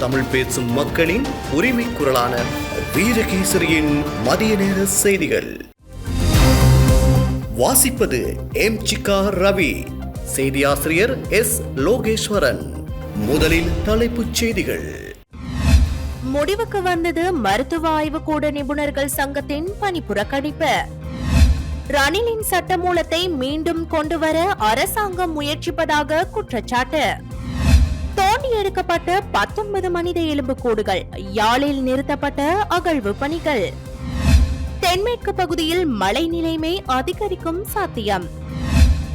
தமிழ் பேசும் மக்களின் உரிமை குரலான வீரகேசரியின் மதிய நேர செய்திகள். வாசிப்பது எம் சிக்கா ரவி. செய்தியாசிரியர் எஸ் லோகேஸ்வரன். முதலில் தலைப்புச் செய்திகள். முடிவுக்கு வந்தது மருத்துவ ஆய்வுக்கூட நிபுணர்கள் சங்கத்தின் பணிப்புறக்கணிப்பு. ரணிலின் சட்டமூலத்தை மீண்டும் கொண்டுவர அரசாங்கம் முயற்சிப்பதாக குற்றச்சாட்டு. தோண்டி எடுக்கப்பட்ட பத்தொன்பது மனித எலும்புக்கூடுகள் யாழில் நிறுத்தப்பட்ட அகழ்வு பணிகள். தென்மேற்கு பகுதியில் மழை நிலைமை அதிகரிக்கும் சாத்தியம்.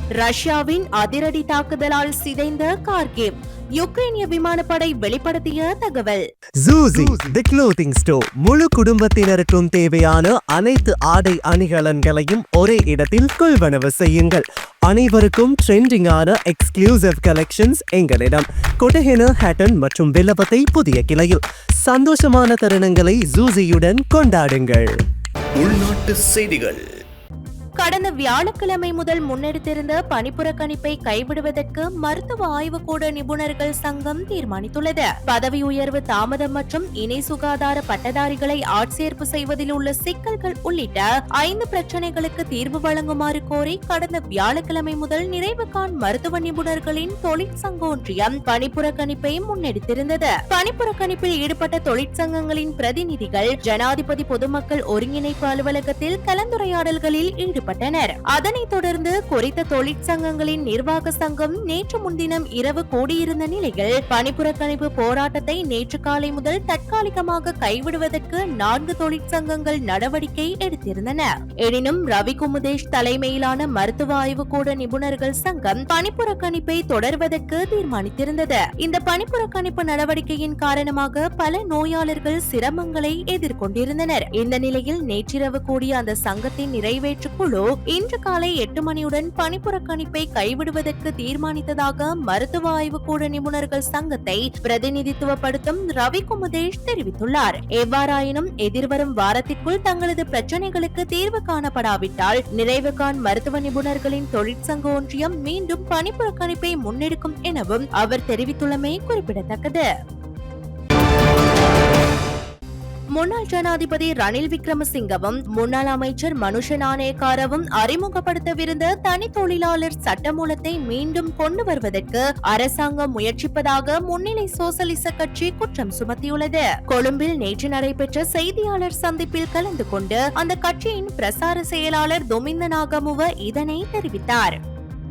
ரஷ்யாவின் அதிரடி தாக்குதலால் சிதைந்த கார்கிவ் யுக்ரைனிய விமானப்படை வெளிப்படுத்திய தகவல். ஜூசி தி க்ளோத்திங் ஸ்டோர் முழு குடும்பத்தினருக்கும் தேவையான அனைத்து ஆடை அணிகலன்களையும் ஒரே இடத்தில் கொள்வனவு செய்யுங்கள். அனைவருக்கும் ட்ரெண்டிங்கான எக்ஸ்க்ளூசிவ் கலெக்ஷன்ஸ் எங்களிடம். கொட்டஹென ஹேட்டன் மற்றும் வில்லபத்தை புதிய கிளையில். சந்தோஷமான தருணங்களை ஜூசியுடன் கொண்டாடுங்கள். உள்நாட்டு செய்திகள். கடந்த வியாழக்கிழமை முதல் முன்னெடுத்திருந்த பணிப்புறக்கணிப்பை கைவிடுவதற்கு மருத்துவ ஆய்வுக்கூட நிபுணர்கள் சங்கம் தீர்மானித்துள்ளது. பதவி உயர்வு தாமதம் மற்றும் இணை சுகாதார பட்டதாரிகளை ஆட்சேர்ப்பு செய்வதில் உள்ள சிக்கல்கள் உள்ளிட்ட ஐந்து பிரச்சனைகளுக்கு தீர்வு வழங்குமாறு கோரி கடந்த வியாழக்கிழமை முதல் நிறைவு காண் மருத்துவ நிபுணர்களின் தொழிற்சங்க ஒன்றியம் பணிப்புறக்கணிப்பை முன்னெடுத்திருந்தது. பணிப்புறக்கணிப்பில் ஈடுபட்ட தொழிற்சங்கங்களின் பிரதிநிதிகள் ஜனாதிபதி பொதுமக்கள் ஒருங்கிணைப்பு அலுவலகத்தில் கலந்துரையாடல்களில் ஈடுபட்டனர். அதனைத் தொடர்ந்து குறித்த தொழிற்சங்கங்களின் நிர்வாக சங்கம் நேற்று முன்தினம் இரவு கூடியிருந்த நிலையில் பணிப்புறக்கணிப்பு போராட்டத்தை நேற்று காலை முதல் தற்காலிகமாக கைவிடுவதற்கு நான்கு தொழிற்சங்கங்கள் நடவடிக்கை எடுத்திருந்தன. எனினும் ரவி குமுதேஷ் தலைமையிலான மருத்துவ ஆய்வுக்கூட நிபுணர்கள் சங்கம் பணிப்புறக்கணிப்பை தொடர்வதற்கு தீர்மானித்திருந்தது. இந்த பணிப்புறக்கணிப்பு நடவடிக்கையின் காரணமாக பல நோயாளர்கள் சிரமங்களை எதிர்கொண்டிருந்தனர். இந்த நிலையில் நேற்றிரவு கூடிய அந்த சங்கத்தின் நிறைவேற்று குழு இன்று காலை எட்டு மணியுடன் பணிப்புறக்கணிப்பை கைவிடுவதற்கு தீர்மானித்ததாக மருத்துவ ஆய்வுக்கூட நிபுணர்கள் சங்கத்தை பிரதிநிதித்துவப்படுத்தும் ரவி குமுதேஷ் தெரிவித்துள்ளார். எவ்வாறாயினும் எதிர்வரும் வாரத்திற்குள் தங்களது பிரச்சனைகளுக்கு தீர்வு காணப்படாவிட்டால் நிறைவுகான் மருத்துவ நிபுணர்களின் தொழிற்சங்க ஒன்றியம் மீண்டும் பணிப்புறக்கணிப்பை முன்னெடுக்கும் எனவும் அவர் தெரிவித்துள்ளமை குறிப்பிடத்தக்கது. முன்னாள் ஜனாதிபதி ரணில் விக்ரமசிங்கவும் முன்னாள் அமைச்சர் மனுஷ நாணயக்காரவும் அறிமுகப்படுத்தவிருந்த தனி தொழிலாளர் சட்டமூலத்தை மீண்டும் கொண்டு வருவதற்கு அரசாங்கம் முயற்சிப்பதாக முன்னிலை சோசலிச கட்சி குற்றம் சுமத்தியுள்ளது. கொழும்பில் நேற்று நடைபெற்ற செய்தியாளர் சந்திப்பில் கலந்து கொண்டு அந்த கட்சியின் பிரசார செயலாளர் தொமிந்த நாகமுவ இதனை தெரிவித்தார்.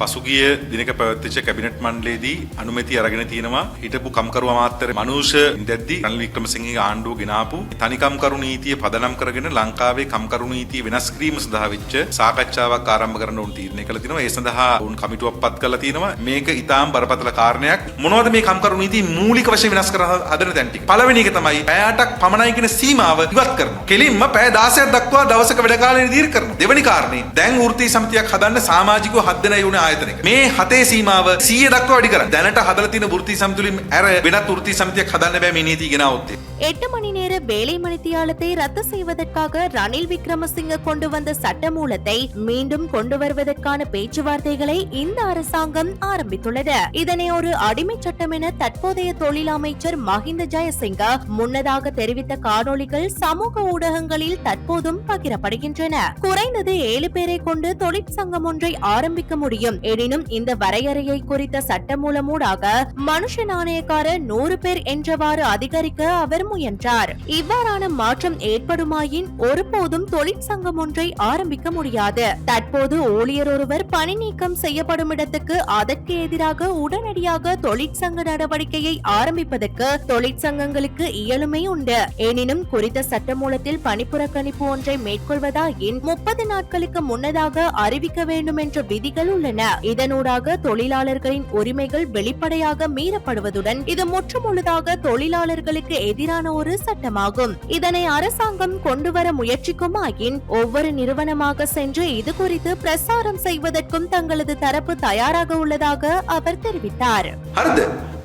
පසුගිය දිනක පැවත්තිච්ච කැබිනට් මණ්ඩලේදී අනුමැති අරගෙන තියෙනවා. හිටපු කම්කරු අමාත්‍යර මනුෂ ඉඳද්දි රනිල් වික්‍රමසිංහගේ ආණ්ඩුව ගෙනාපු තනිකම්කරු නීතිය පදනම් කරගෙන ලංකාවේ කම්කරු නීතිය වෙනස් කිරීම සඳහා වෙච්ච සාකච්ඡාවක් ආරම්භ කරන්න උන් තීරණය කළා තියෙනවා ඒ සඳහා උන් කමිටුවක් පත් කරලා තියෙනවා මේක ඉතාම බරපතල කාරණයක්. මොනවද මේ කම්කරු නීතිය මූලික වශයෙන් වෙනස් කර හදන දැන් ටික? පළවෙනි එක තමයි පැය 8ක් පමණයි කියන සීමාව ඉවත් කරනවා. කෙලින්ම පැය 16ක් දක්වා දවසක වැඩ කාලය දීර්ඝ කරනවා. දෙවෙනි කාරණේ දැන් වෘත්තීය සමිතියක් හදන්න සමාජිකව හත් දෙනයි උනේ ආයතනයක මේ හතේ සීමාව 100 දක්වා වැඩි කරන්න දැනට හදලා තියෙන වෘත්තීය සමිතිවලින් ඇර වෙනත් වෘත්තීය සමිතියක් හදන්න බෑ මේ නීතිය ගෙනාවොත් එහෙම. எட்டு மணி நேர வேலை மணித்தியாலத்தை ரத்து செய்வதற்காக ரணில் விக்ரமசிங்க கொண்டு வந்த சட்டமூலத்தை மீண்டும் கொண்டு வருவதற்கான பேச்சுவார்த்தைகளை இந்த அரசாங்கம் ஆரம்பித்துள்ளது இதனை ஒரு அடிமை சட்டம் என தற்போதைய தொழில் அமைச்சர் மஹிந்த ஜெயசிங்க முன்னதாக தெரிவித்த காணொளிகள் சமூக ஊடகங்களில் தற்போதும் பகிரப்படுகின்றன குறைந்தது ஏழு பேரை கொண்டு தொழிற்சங்கம் ஒன்றை ஆரம்பிக்க முடியும் எனினும் இந்த வரையறையை குறித்த சட்டமூலமூடாக மனுஷ நாணயக்காரர் நூறு பேர் என்றவாறு அதிகரிக்க அவர் முயன்றார். இவ்வாறான மாற்றம் ஏற்படுமாயின் ஒருபோதும் தொழிற்சங்கம் ஒன்றை ஆரம்பிக்க முடியாது. தற்போது ஊழியர் ஒருவர் பணி நீக்கம் செய்யப்படும் இடத்துக்கு அதற்கு எதிராக உடனடியாக தொழிற்சங்க நடவடிக்கையை ஆரம்பிப்பதற்கு தொழிற்சங்கங்களுக்கு இயலுமை உண்டு. எனினும் குறித்த சட்டமூலத்தில் பணிப்புறக்கணிப்பு ஒன்றை மேற்கொள்வதாயின் முப்பது நாட்களுக்கு முன்னதாக அறிவிக்க வேண்டும் என்ற விதிகள் உள்ளன. இதனூடாக தொழிலாளர்களின் உரிமைகள் வெளிப்படையாக மீறப்படுவதுடன் இது முற்றுமுழுதாக தொழிலாளர்களுக்கு எதிரான ஒரு சட்டமாகும் இதனை அரசாங்கம் கொண்டுவர முயற்சிக்குமாயின் ஒவ்வொரு நிறுவனமாக சென்று இது குறித்து பிரசாரம் செய்வதற்கும் தங்களது தரப்பு தயாராக உள்ளதாக அவர் தெரிவித்தார் හරිද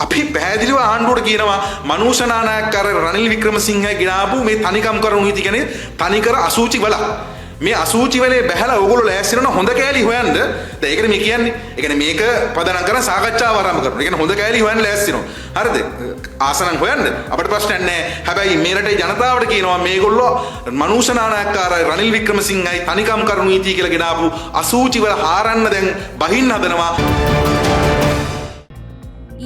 අපි පැහැදිලිව ආණ්ඩුවට කියනවා මනූෂනානයක් කර රනිල් වික්‍රමසිංහ ගෙනාපු මේ තනිකම් කරු නීති ගැන තනිකර අසූචි වල මේ අසූචි වලේ බැහැලා ඕගොල්ලෝ ලෑස්ති වෙනවා හොඳ කෑලි හොයන්න. දැන් ඒකනේ මේ කියන්නේ. ඒ කියන්නේ මේක පදනම් කරන සාකච්ඡාව ආරම්භ කරනවා. ඒ කියන්නේ හොඳ කෑලි හොයන්න ලෑස්ති වෙනවා. හරිද? ආසනම් හොයන්න. අපිට ප්‍රශ්නයක් නැහැ. හැබැයි මේ රටේ ජනතාවට කියනවා මේගොල්ලෝ මනූෂ නානායක්කාරයි රනිල් වික්‍රමසිංහයි තනිකම් කරු නීතිය කියලා ගෙනාපු අසූචි වල හාරන්න දැන් බහින්න හදනවා.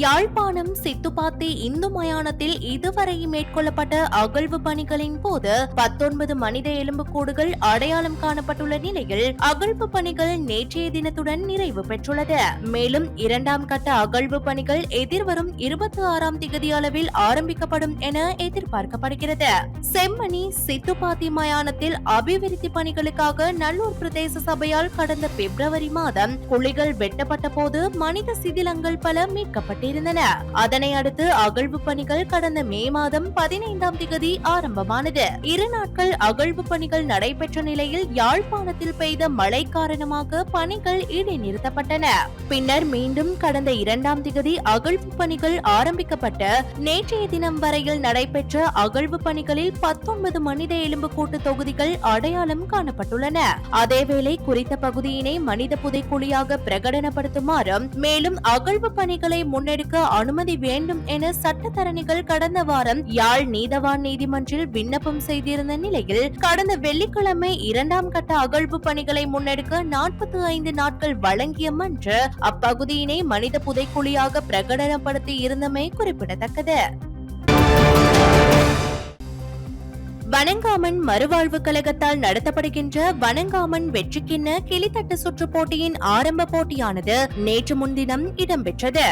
யாழ்ப்பாணம் சித்துப்பாத்தி இந்து மயானத்தில் இதுவரை மேற்கொள்ளப்பட்ட அகழ்வு பணிகளின் போது பத்தொன்பது மனித எலும்புக்கூடுகள் அடையாளம் காணப்பட்டுள்ள நிலையில் அகழ்வு பணிகள் நேற்றைய தினத்துடன் நிறைவு பெற்றுள்ளது. மேலும் இரண்டாம் கட்ட அகழ்வு பணிகள் எதிர்வரும் இருபத்தி ஆறாம் திகதி அளவில் ஆரம்பிக்கப்படும் என எதிர்பார்க்கப்படுகிறது. செம்மணி சித்துப்பாத்தி மயானத்தில் அபிவிருத்தி பணிகளுக்காக நல்லூர் பிரதேச சபையால் கடந்த பிப்ரவரி மாதம் குழிகள் வெட்டப்பட்ட போது மனித சிதிலங்கள் பல மீட்கப்பட்டிருந்தன அதனை அடுத்து அகழ்வு பணிகள் கடந்த மே மாதம் பதினைந்தாம் திகதி ஆரம்பமானது. இரு நாட்கள் அகழ்வு பணிகள் நடைபெற்ற நிலையில் யாழ்ப்பாணத்தில் பெய்த மழை காரணமாக பணிகள் இடைநிறுத்தப்பட்டன. பின்னர் மீண்டும் கடந்த இரண்டாம் திகதி அகழ்வு பணிகள் ஆரம்பிக்கப்பட்ட நேற்றைய தினம் வரையில் நடைபெற்ற அகழ்வு பணிகளில் பத்தொன்பது மனித எலும்புக்கூட்டு தொகுதிகள் அடையாளம் காணப்பட்டுள்ளன. அதேவேளை குறித்த பகுதியினை மனித புதைக்குழியாக பிரகடனப்படுத்துமாறும் மேலும் அகழ்வு பணிகளை முன்னெடுக்க அனுமதி வேண்டும் என சட்டத்தரணிகள் கடந்த வாரம் யாழ் நீதவான் நீதிமன்றில் விண்ணப்பம் செய்திருந்த நிலையில் கடந்த வெள்ளிக்கிழமை இரண்டாம் கட்ட அகழ்வு பணிகளை முன்னெடுக்க நாற்பத்தி ஐந்து நாட்கள் வழங்கிய மன்று அப்பகுதியினை மனித புதைக்குழியாக பிரகடனப்படுத்தி இருந்தமை குறிப்பிடத்தக்கது. வனங்காமன் மறுவாழ்வு கழகத்தால் நடத்தப்படுகின்ற வனங்காமன் வெற்றிக்கிண்ண கிளித்தட்டு சுற்று போட்டியின் ஆரம்ப போட்டியானது நேற்று முன்தினம் இடம்பெற்றது.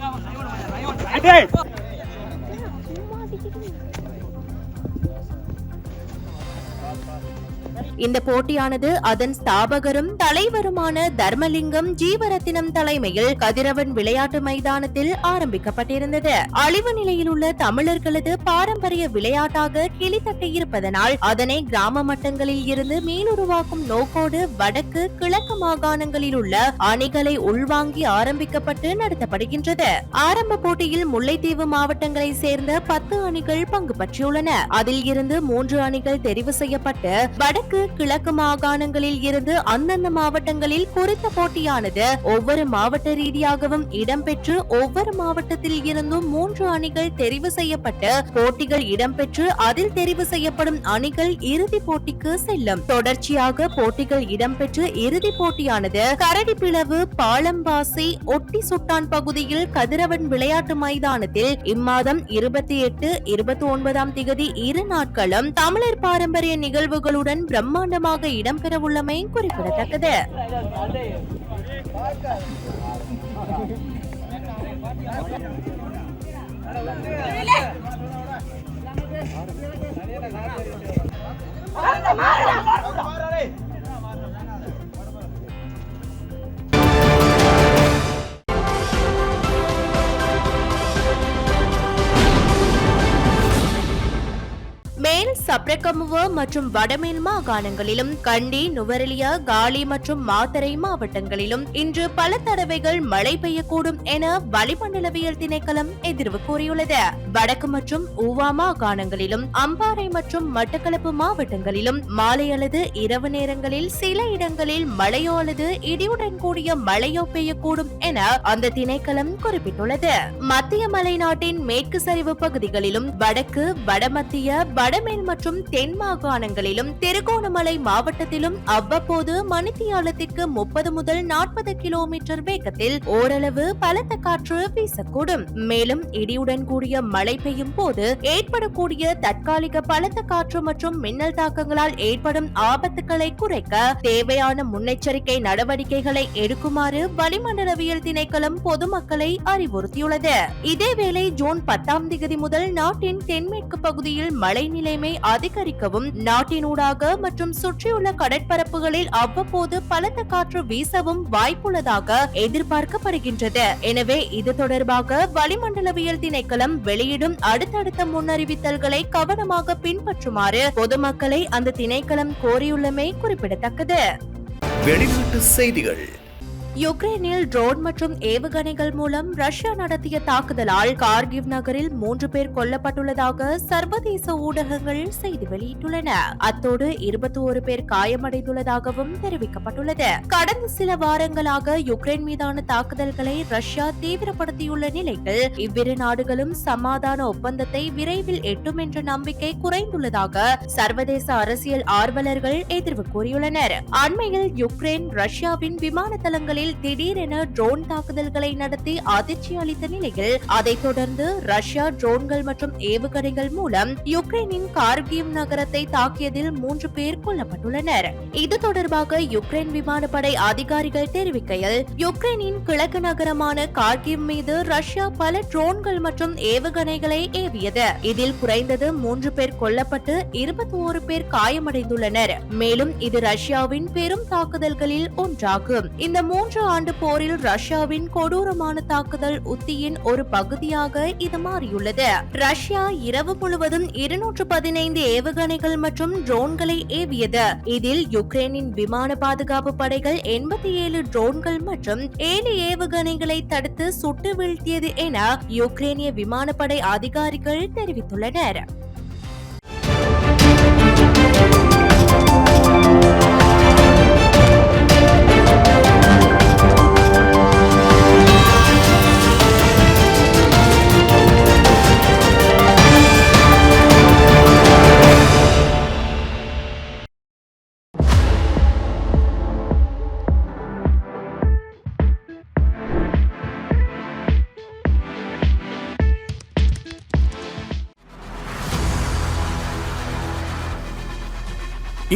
Hey! இந்த போட்டியானது அதன் ஸ்தாபகரும் தலைவருமான தர்மலிங்கம் ஜீவரத்தினம் தலைமையில் கதிரவன் விளையாட்டு மைதானத்தில் ஆரம்பிக்கப்பட்டிருந்தது. அழிவு நிலையில் உள்ள தமிழர்களது பாரம்பரிய விளையாட்டாக கிளித்தட்டு இருப்பதனால் அதனை கிராம மட்டங்களில் இருந்து மீளுருவாக்கும் நோக்கோடு வடக்கு கிழக்கு மாகாணங்களில் உள்ள அணிகளை உள்வாங்கி ஆரம்பிக்கப்பட்டு நடத்தப்படுகின்றது. ஆரம்ப போட்டியில் முல்லைத்தீவு மாவட்டங்களை சேர்ந்த பத்து அணிகள் பங்கு பற்றியுள்ளன அதில் இருந்து மூன்று அணிகள் தெரிவு செய்யப்பட்டு வடக்கு கிழக்கு மாகாணங்களில் இருந்து அந்தந்த மாவட்டங்களில் குறித்த போட்டியானது. ஒவ்வொரு மாவட்ட ரீதியாகவும் இடம்பெற்று ஒவ்வொரு மாவட்டத்தில் இருந்தும் மூன்று அணிகள் தெரிவு செய்யப்பட்டு போட்டிகள் இடம்பெற்று அதில் தெரிவு செய்யப்படும் அணிகள் இறுதி போட்டிக்கு செல்லும். தொடர்ச்சியாக போட்டிகள் இடம்பெற்று இறுதி போட்டியானது கரடி பிளவு பாலம்பாசி ஒட்டி சுட்டான் பகுதியில் கதிரவன் விளையாட்டு மைதானத்தில் இம்மாதம் இருபத்தி எட்டு இருபத்தி ஒன்பதாம் திகதி இரு நாட்களும் தமிழர் பாரம்பரிய நிகழ்வுகளுடன் பிரம்மாண்டமாக இடம்பெறவுள்ளமை குறிப்பிடத்தக்கது. மேல் சப்ரகமுவ மற்றும் வடமேல் மாகாணங்களிலும் கண்டி நுவரெலியா காலி மற்றும் மாத்தரை மாவட்டங்களிலும் இன்று பல தடவைகள் மழை பெய்யக்கூடும் என வளிமண்டலவியல் திணைக்களம் எதிர்வு கூறியுள்ளது. வடக்கு மற்றும் ஊவா மாகாணங்களிலும் அம்பாறை மற்றும் மட்டக்களப்பு மாவட்டங்களிலும் மாலை அல்லது இரவு நேரங்களில் சில இடங்களில் மழையோ அல்லது இடியுடன் கூடிய மழையோ பெய்யக்கூடும் என அந்த திணைக்களம் குறிப்பிட்டுள்ளது. மத்திய மலைநாட்டின் மேற்கு சரிவு பகுதிகளிலும் வடக்கு வடமத்திய வட வடமேல் மற்றும் தென் மாகாணங்களிலும் திருகோணமலை மாவட்டத்திலும் அவ்வப்போது மணித்தியாலத்திற்கு முப்பது முதல் நாற்பது கிலோமீட்டர் வேகத்தில் ஓரளவு பலத்த காற்று வீசக்கூடும். மேலும் இடியுடன் கூடிய மழை பெய்யும் போது ஏற்படக்கூடிய தற்காலிக பலத்த காற்று மற்றும் மின்னல் தாக்கங்களால் ஏற்படும் ஆபத்துக்களை குறைக்க தேவையான முன்னெச்சரிக்கை நடவடிக்கைகளை எடுக்குமாறு வளிமண்டலவியல் திணைக்களம் பொதுமக்களை அறிவுறுத்தியுள்ளது. இதேவேளை ஜூன் பத்தாம் தேதி முதல் நாட்டின் தென்மேற்கு பகுதியில் மழை நிலைமை அதிகரிக்கவும் நாட்டினூடாக மற்றும் சுற்றியுள்ள கடற்பரப்புகளில் அவ்வப்போது பலத்த காற்று வீசவும் வாய்ப்புள்ளதாக எதிர்பார்க்கப்படுகின்றது. எனவே இது தொடர்பாக வளிமண்டலவியல் திணைக்களம் வெளியிடும் அடுத்தடுத்த முன்னறிவித்தல்களை கவனமாக பின்பற்றுமாறு பொதுமக்களை அந்த திணைக்களம் கோரியுள்ளமை குறிப்பிடத்தக்கது. வெளிநாட்டு செய்திகள். யுக்ரைனில் ட்ரோன் மற்றும் ஏவுகணைகள் மூலம் ரஷ்யா நடத்திய தாக்குதலால் கார்கிவ் நகரில் மூன்று பேர் கொல்லப்பட்டுள்ளதாக சர்வதேச ஊடகங்கள் செய்தி வெளியிட்டுள்ளன. அத்தோடு இருபத்தி ஒரு பேர் காயமடைந்துள்ளதாகவும் தெரிவிக்கப்பட்டுள்ளது. கடந்த சில வாரங்களாக யுக்ரைன் மீதான தாக்குதல்களை ரஷ்யா தீவிரப்படுத்தியுள்ள நிலையில் இவ்விரு நாடுகளும் சமாதான ஒப்பந்தத்தை விரைவில் எட்டும் என்ற நம்பிக்கை குறைந்துள்ளதாக சர்வதேச அரசியல் ஆர்வலர்கள் எதிர்வு கூறியுள்ளனர். அண்மையில் யுக்ரைன் ரஷ்யாவின் விமான தளங்களில் திடீரென ட்ரோன் தாக்குதல்களை நடத்தி அதிர்ச்சி அளித்த நிலையில் அதைத் தொடர்ந்து ரஷ்யா ட்ரோன்கள் மற்றும் ஏவுகணைகள் மூலம் யுக்ரைனின் கார்கியம் நகரத்தை தாக்கியதில் மூன்று பேர் கொல்லப்பட்டுள்ளனர். இது தொடர்பாக யுக்ரைன் விமானப்படை அதிகாரிகள் தெரிவிக்கையில் யுக்ரைனின் கிழக்கு நகரமான கார்கிவ் மீது ரஷ்யா பல ட்ரோன்கள் மற்றும் ஏவுகணைகளை ஏவியது. இதில் குறைந்தது மூன்று பேர் கொல்லப்பட்டு இருபத்தி ஒரு பேர் காயமடைந்துள்ளனர். மேலும் இது ரஷ்யாவின் பெரும் தாக்குதல்களில் ஒன்றாகும். இந்த மூன்று மூன்று ஆண்டு போரில் ரஷ்யாவின் கொடூரமான தாக்குதல் உத்தியின் ஒரு பகுதியாக இது மாறியுள்ளது. ரஷ்யா இரவு முழுவதும் இருநூற்று பதினைந்து ஏவுகணைகள் மற்றும் ட்ரோன்களை ஏவியது. இதில் யுக்ரைனின் விமான பாதுகாப்பு படைகள் எண்பத்தி ஏழு ட்ரோன்கள் மற்றும் ஏழு ஏவுகணைகளை தடுத்து சுட்டு வீழ்த்தியது என யுக்ரைனிய விமானப்படை அதிகாரிகள் தெரிவித்துள்ளனர்.